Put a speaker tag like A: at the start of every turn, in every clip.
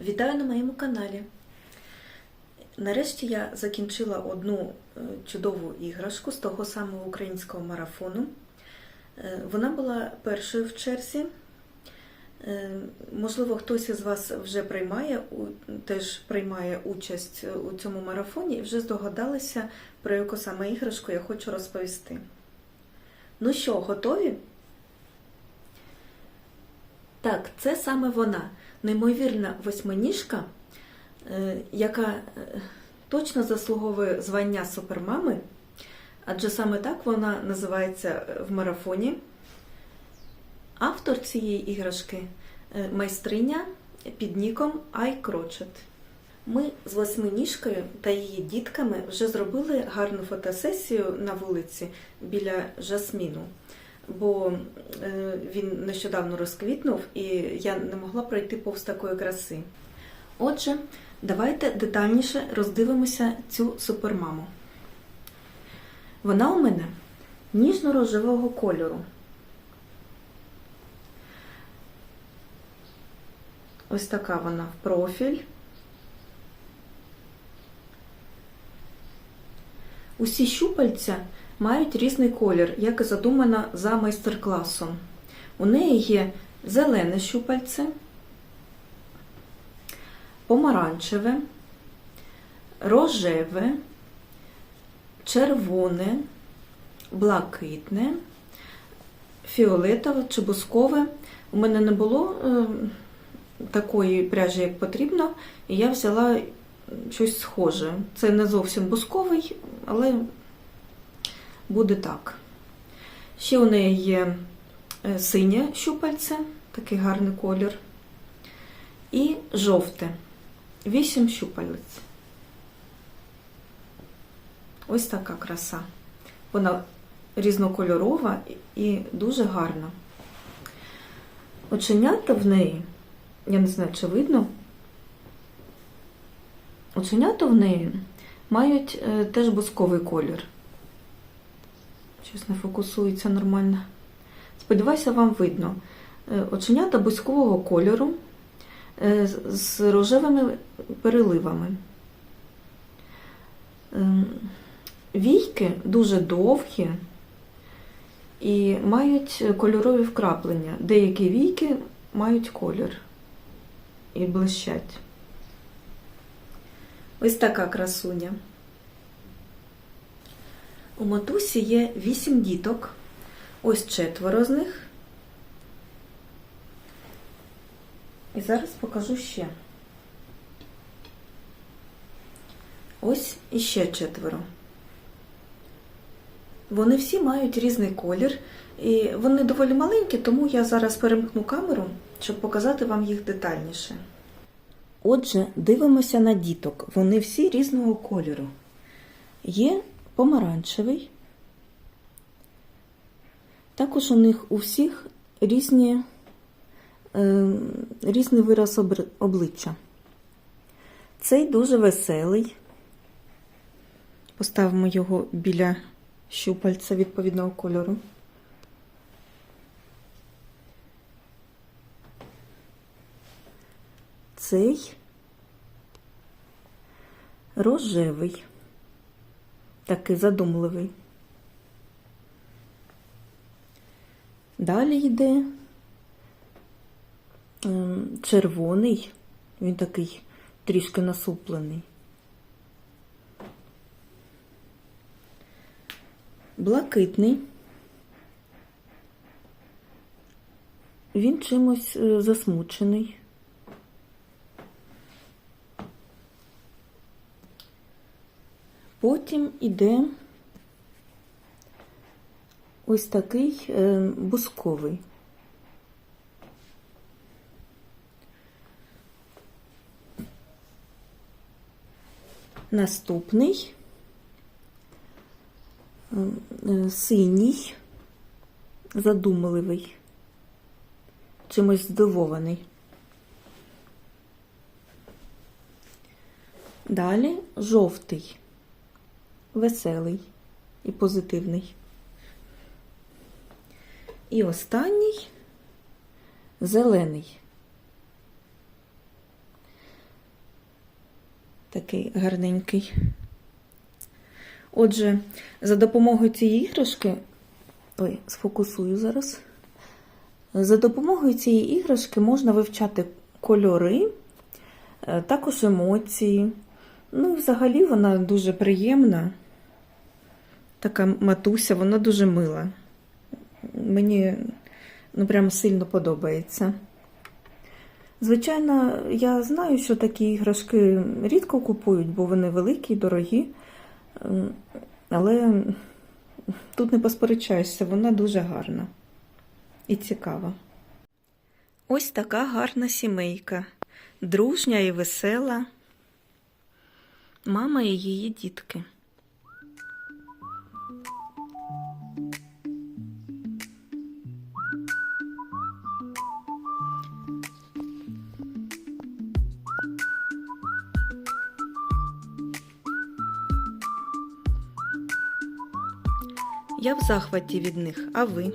A: Вітаю на моєму каналі. Нарешті я закінчила одну е, чудову іграшку з того самого українського марафону. Е, Вона була першою в черзі. Е, Можливо, хтось із вас вже приймає, теж приймає участь у цьому марафоні і вже здогадалися, про яку саме іграшку я хочу розповісти. Ну що, готові? Так, це саме вона, неймовірна восьминіжка, е, яка е, точно заслуговує звання супермами, адже саме так вона називається в марафоні. Автор цієї іграшки е, майстриня під ніком iCrochet. Ми з восьминіжкою та її дітками вже зробили гарну фотосесію на вулиці біля жасміну бо е, він нещодавно розквітнув, і я не могла пройти повз такої краси. Отже, давайте детальніше роздивимося цю супермаму. Вона у мене ніжно-рожевого кольору. Ось така вона в профіль. Усі щупальця мають різний колір, як і задумано за майстер-класом. У неї є зелене щупальце, помаранчеве, рожеве, червоне, блакитне, фіолетове чи бускове. У мене не було е, такої пряжі, як потрібно, і я взяла щось схоже. Це не зовсім бусковий, але буде так. Ще у неї є е, синє щупальце, такий гарний колір, і жовте. Вісім щупалець. Ось така краса. Вона різнокольорова і дуже гарна. Оченята в неї, я не знаю, чи видно, оченята в неї мають е, теж бусковий колір. Щось не фокусується нормально. Сподіваюся, вам видно. Е, Оченята бузькового кольору е, з- рожевими переливами. Ем, Війки дуже довгі і мають кольорові вкраплення. Деякі війки мають колір і блищать. Ось така красуня. У матусі є вісім діток. Ось четверо з них. І зараз покажу ще. Ось іще четверо. Вони всі мають різний колір, і вони доволі маленькі, тому я зараз перемкну камеру, щоб показати вам їх детальніше. Отже, дивимося на діток. Вони всі різного кольору. Є помаранчевий. Також у них у всіх різні, е, різний вираз обличчя. Цей дуже веселий. Поставимо його біля щупальця відповідного кольору. Цей рожевий, такий задумливий. Далі йде ем, червоний, він такий трішки насуплений. Блакитний. Він чимось е, засмучений. Потім іде ось такий е, бусковий. Наступний е, синій, задумливий, чимось здивований. Далі жовтий, веселий і позитивний. І останній зелений. такий гарненький. Отже, за допомогою цієї іграшки, ой, сфокусую зараз. За допомогою цієї іграшки можна вивчати кольори, е, також емоції. Ну, взагалі вона дуже приємна. Така матуся, вона дуже мила. Мені ну, прям сильно подобається. Звичайно, я знаю, що такі іграшки рідко купують, бо вони великі, дорогі. Ем, Але тут не посперечаєшся, вона дуже гарна і цікава. Ось така гарна сімейка, дружня і весела. Мама і її дітки. Я в захваті від них, а ви?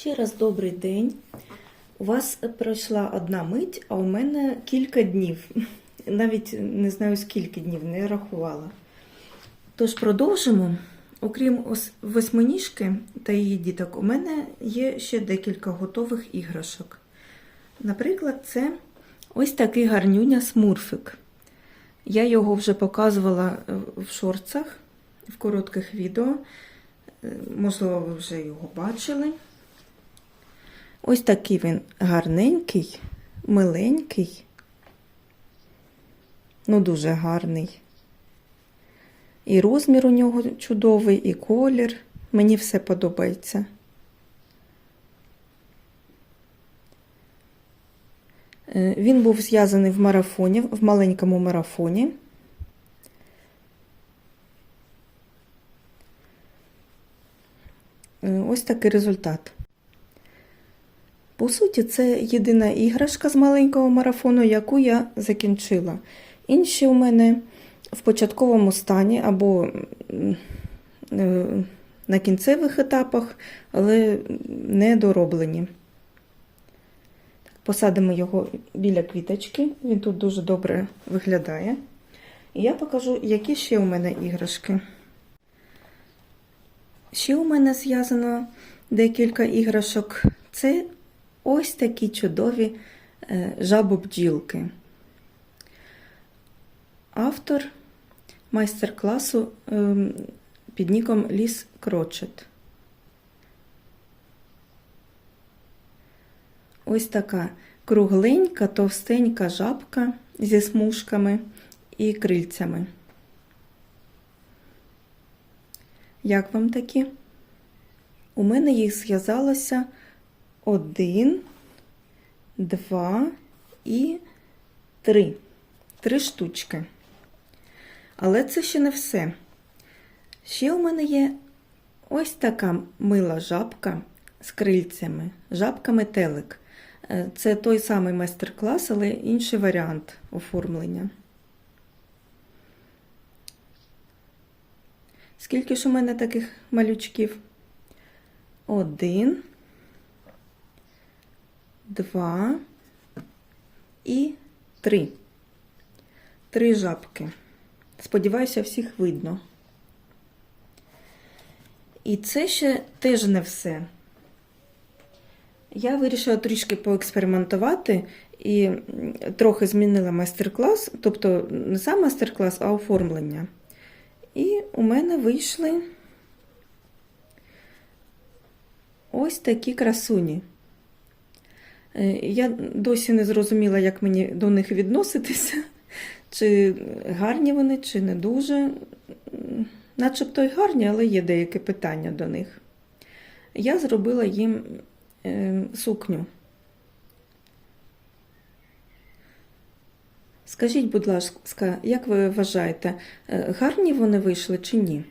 A: Ще раз добрий день. У вас пройшла одна мить, а у мене кілька днів. Навіть не знаю скільки днів, не рахувала. Тож продовжимо. Окрім восьминіжки та її діток, у мене є ще декілька готових іграшок. Наприклад, це ось такий гарнюня смурфик. Я його вже показувала е, в шорцах, в коротких відео. Е, Можливо, ви вже його бачили. Ось такий він гарненький, миленький. Ну, дуже гарний. І розмір у нього чудовий, і колір. Мені все подобається. Е, Він був зв'язаний в марафоні, в маленькому марафоні. Е, Ось такий результат. По суті, це єдина іграшка з маленького марафону, яку я закінчила. Інші у мене в початковому стані або е, на кінцевих етапах, але не дороблені. Посадимо його біля квіточки, він тут дуже добре виглядає. І я покажу, які ще у мене іграшки. Ще у мене зв'язано декілька іграшок. Це ось такі чудові е, жабобджілки. Автор майстер-класу ем, під ніком Ліс Крочет. Ось така кругленька, товстенька жабка зі смужками і крильцями. Як вам такі? У мене їх зв'язалося один, два і три. Три штучки. Але це ще не все. Ще у мене є ось така мила жабка з крильцями, жабка-метелик. Е, Це той самий майстер-клас, але інший варіант оформлення. Скільки ж у мене таких малючків? Один, два і три. Три жабки. Сподіваюся, всіх видно. І це ще теж не все. Я вирішила трішки поекспериментувати і трохи змінила майстер-клас, тобто не сам майстер-клас, а оформлення. І у мене вийшли ось такі красуні. Е, Я досі не зрозуміла, як мені до них відноситися, чи гарні вони, чи не дуже. Начебто й гарні, але є деякі питання до них. Я зробила їм е, сукню. Скажіть, будь ласка, як ви вважаєте, е, гарні вони вийшли чи ні?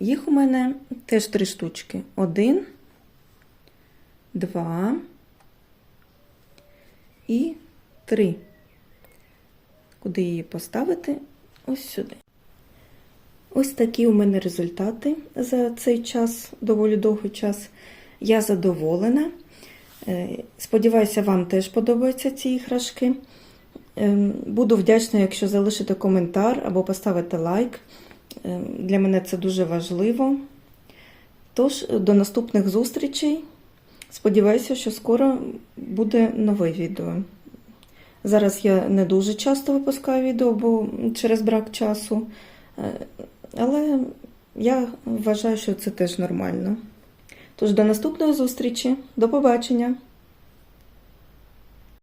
A: Їх у мене теж три штучки. Один, два і три. Куди її поставити? Ось сюди. Ось такі у мене результати за цей час, доволі довгий час. Я задоволена. Е, Сподіваюся, вам теж подобаються ці іграшки. Ем, Буду вдячна, якщо залишите коментар або поставите лайк. Ем, Для мене це дуже важливо. Тож, до наступних зустрічей. Сподіваюся, що скоро буде нове відео. Зараз я не дуже часто випускаю відео, бо через брак часу. Е, Але я вважаю, що це теж нормально. Тож до наступної зустрічі. До побачення!